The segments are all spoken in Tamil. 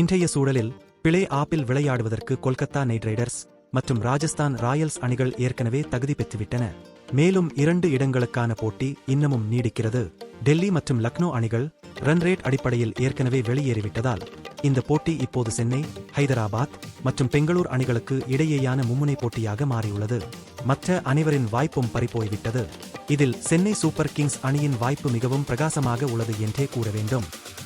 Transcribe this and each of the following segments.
இன்றைய சூழலில் பிளே ஆப்பில் விளையாடுவதற்கு கொல்கத்தா நைட் ரைடர்ஸ் மற்றும் ராஜஸ்தான் ராயல்ஸ் அணிகள் ஏற்கனவே தகுதி பெற்றுவிட்டன. மேலும் இரண்டு இடங்களுக்கான போட்டி இன்னமும் நீடிக்கிறது. டெல்லி மற்றும் லக்னோ அணிகள் ரன் ரேட் அடிப்படையில் ஏற்கனவே வெளியேறிவிட்டதால் இந்த போட்டி இப்போது சென்னை ஹைதராபாத் மற்றும் பெங்களூர் அணிகளுக்கு இடையேயான மும்முனை போட்டியாக மாறியுள்ளது. மற்ற அனைவரின் வாய்ப்பும் பறிபோய்விட்டது. இதில் சென்னை சூப்பர் கிங்ஸ் அணியின் வாய்ப்பு மிகவும் பிரகாசமாக உள்ளது என்றே கூற வேண்டும்.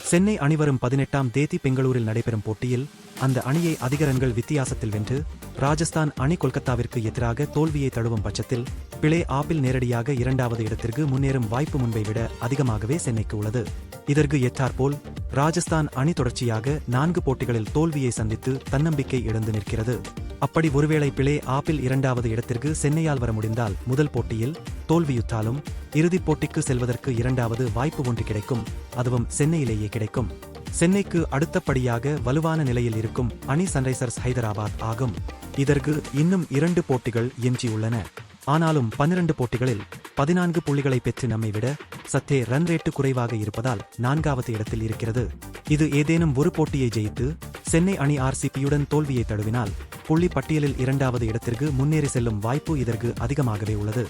சென்னை அணிவரும் பதினெட்டாம் தேதி பெங்களூரில் நடைபெறும் போட்டியில் அந்த அணியை அதிக ரன்கள் வித்தியாசத்தில் வென்று ராஜஸ்தான் அணி கொல்கத்தாவிற்கு எதிராக தோல்வியை தழுவும் பட்சத்தில் பிளே ஆப்பில் நேரடியாக இரண்டாவது இடத்திற்கு முன்னேறும் வாய்ப்பு முன்பை விட அதிகமாகவே சென்னைக்கு உள்ளது. இதற்கு எட்டாற்போல் ராஜஸ்தான் அணி தொடர்ச்சியாக நான்கு போட்டிகளில் தோல்வியை சந்தித்து தன்னம்பிக்கை இழந்து நிற்கிறது. அப்படி ஒருவேளை பிளே ஆப்பில் இரண்டாவது இடத்திற்கு சென்னையால் வர முடிந்தால் முதல் போட்டியில் தோல்வியுற்றாலும் இறுதிப் போட்டிக்கு செல்வதற்கு இரண்டாவது வாய்ப்பு ஒன்று கிடைக்கும். அதுவும் சென்னையிலேயே கிடைக்கும். சென்னைக்கு அடுத்தபடியாக வலுவான நிலையில் இருக்கும் அணி சன்ரைசர்ஸ் ஹைதராபாத் ஆகும். இதற்கு இன்னும் இரண்டு போட்டிகள் எஞ்சியுள்ளன ஆனாலும் பன்னிரண்டு போட்டிகளில் பதினான்கு புள்ளிகளை பெற்று நம்மை விட சத்தே ரன் ரேட்டு குறைவாக இருப்பதால் நான்காவது இடத்தில் இருக்கிறது. இது ஏதேனும் ஒரு போட்டியை ஜெயித்து சென்னை அணி ஆர்சிபியுடன் தோல்வியை தழுவினால் புள்ளி பட்டியலில் இரண்டாவது இடத்திற்கு முன்னேறி செல்லும் வாய்ப்பு இதற்கு அதிகமாகவே உள்ளது.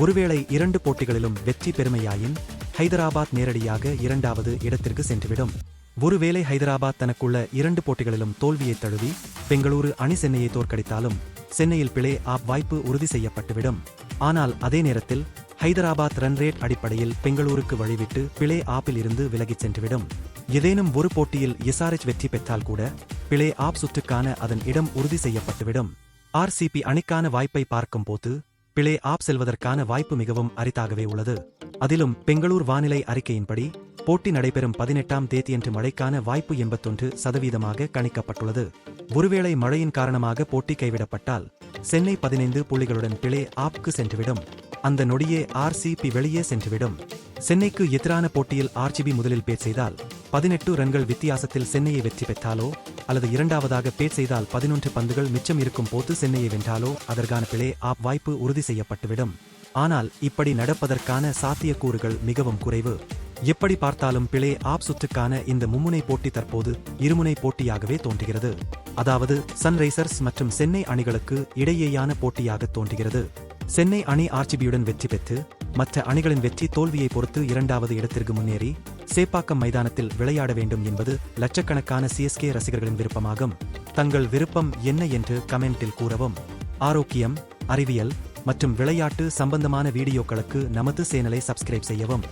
ஒருவேளை இரண்டு போட்டிகளிலும் வெற்றி பெருமையாயின் ஹைதராபாத் நேரடியாக இரண்டாவது இடத்திற்கு சென்றுவிடும். ஒருவேளை ஹைதராபாத் தனக்குள்ள இரண்டு போட்டிகளிலும் தோல்வியை தழுவி பெங்களூரு அணி சென்னையை தோற்கடித்தாலும் சென்னையில் பிளே ஆப் வாய்ப்பு உறுதி செய்யப்பட்டுவிடும். ஆனால் அதே நேரத்தில் ஹைதராபாத் ரன் ரேட் அடிப்படையில் பெங்களூருக்கு வழிவிட்டு பிளே ஆப்பில் இருந்து விலகிச் சென்றுவிடும். ஏதேனும் ஒரு போட்டியில் எஸ்ஆர்எச் வெற்றி பெற்றால் கூட பிளே ஆப் சுற்றுக்கான அதன் இடம் உறுதி செய்யப்பட்டுவிடும். ஆர்சிபி அணிக்கான வாய்ப்பை பார்க்கும்போது பிளே ஆப் செல்வதற்கான வாய்ப்பு மிகவும் அரிதாகவே உள்ளது. அதிலும் பெங்களூர் வானிலை அறிக்கையின்படி போட்டி நடைபெறும் பதினெட்டாம் தேதியன்று மழைக்கான வாய்ப்பு எண்பத்தொன்று சதவீதமாக கணிக்கப்பட்டுள்ளது. ஒருவேளை மழையின் காரணமாக போட்டி கைவிடப்பட்டால் சென்னை பதினைந்து புள்ளிகளுடன் பிளே ஆப்க்கு சென்றுவிடும். அந்த நொடியே ஆர்சிபி வெளியே சென்றுவிடும். சென்னைக்கு எதிரான போட்டியில் ஆர்சிபி முதலில் பேட் செய்தால் பதினெட்டு ரன்கள் வித்தியாசத்தில் சென்னையை வெற்றி பெற்றாலோ அல்லது இரண்டாவதாக பேட் செய்தால் பதினொன்று பந்துகள் மிச்சம் இருக்கும் போது சென்னையை வென்றாலோ அதற்கான பிளே ஆப் வாய்ப்பு உறுதி செய்யப்பட்டுவிடும். ஆனால் இப்படி நடப்பதற்கான சாத்தியக்கூறுகள் மிகவும் குறைவு. எப்படி பார்த்தாலும் பிளே ஆப் சுற்றுக்கான இந்த மும்முனை போட்டி தற்போது இருமுனை போட்டியாகவே தோன்றுகிறது. அதாவது சன்ரைசர்ஸ் மற்றும் சென்னை அணிகளுக்கு இடையேயான போட்டியாக தோன்றுகிறது. சென்னை அணி ஆர்ச்சிபியுடன் வெற்றி பெற்று மற்ற அணிகளின் வெற்றி தோல்வியை பொறுத்து இரண்டாவது இடத்திற்கு முன்னேறி சேப்பாக்கம் மைதானத்தில் விளையாட வேண்டும் என்பது லட்சக்கணக்கான சிஎஸ்கே ரசிகர்களின் விருப்பமாகும். தங்கள் விருப்பம் என்ன என்று கமெண்டில் கூறவும். ஆரோக்கியம் அறிவியல் மற்றும் விளையாட்டு சம்பந்தமான வீடியோக்களுக்கு நமது சேனலை சப்ஸ்கிரைப் செய்யவும்.